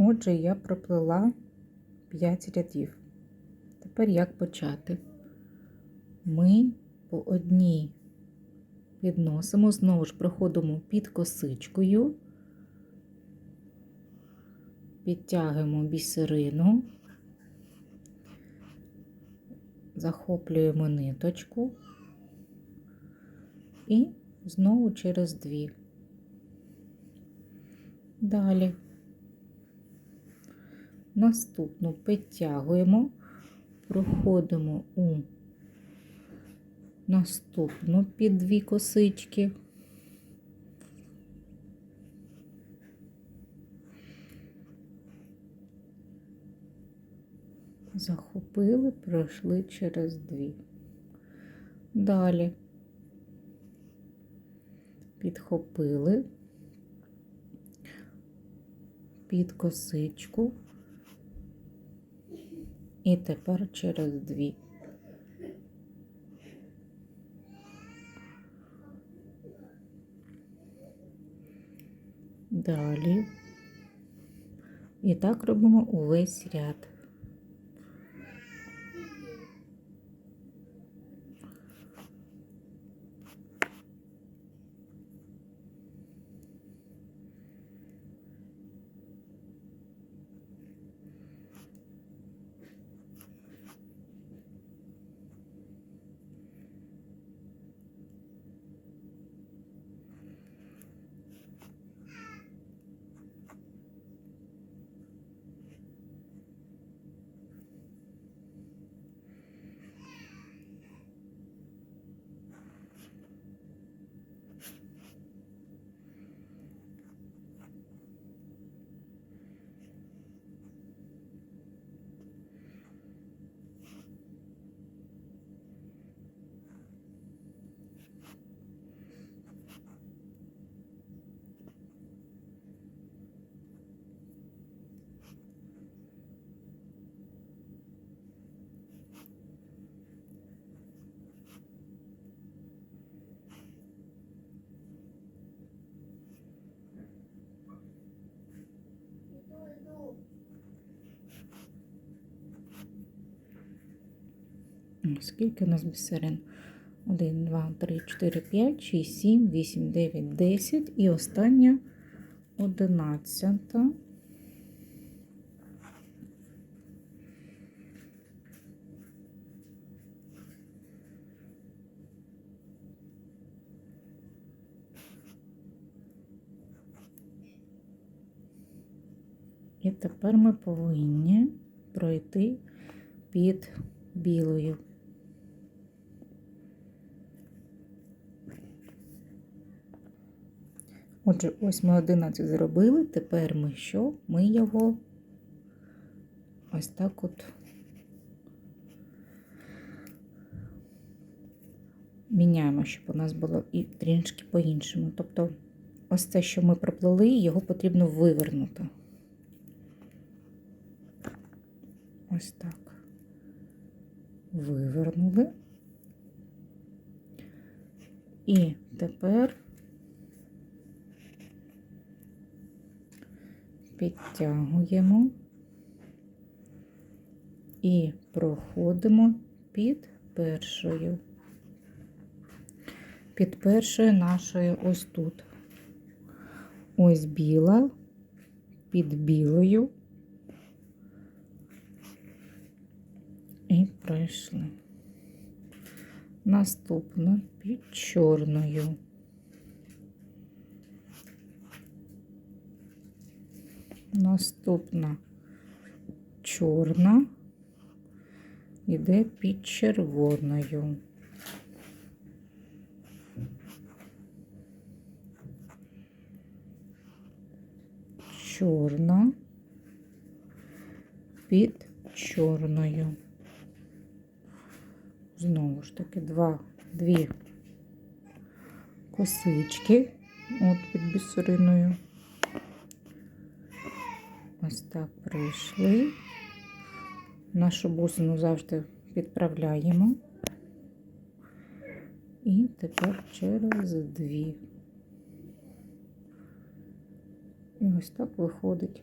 Отже, я проплела 5 рядів. Тепер як почати? Ми по одній підносимо, знову ж проходимо під косичкою, підтягуємо бісерину, захоплюємо ниточку і знову через дві. Далі наступну підтягуємо, проходимо у наступну під дві косички. Захопили, пройшли через дві. Далі підхопили під косичку і тепер через дві. Далі. І так робимо увесь ряд. Скільки у нас бісерин? 1, 2, 3, 4, 5, 6, 7, 8, 9, 10 і остання 11. І тепер ми повинні пройти під білою. Отже, ось ми 11 зробили, тепер ми що? Ми його ось так от міняємо, щоб у нас було і трішки по-іншому. Тобто, ось це, що ми проплели, його потрібно вивернути. Ось так. Вивернули. І тепер підтягуємо і проходимо під першою. Під першою нашою ось тут. Ось біла, під білою. І пройшли. Наступно під чорною. Наступна чорна йде під червоною. Чорна під чорною. Знову ж таки, два, дві косички от під бісериною. Ось так пройшли. Нашу бусину завжди підправляємо. І тепер через дві. І ось так виходить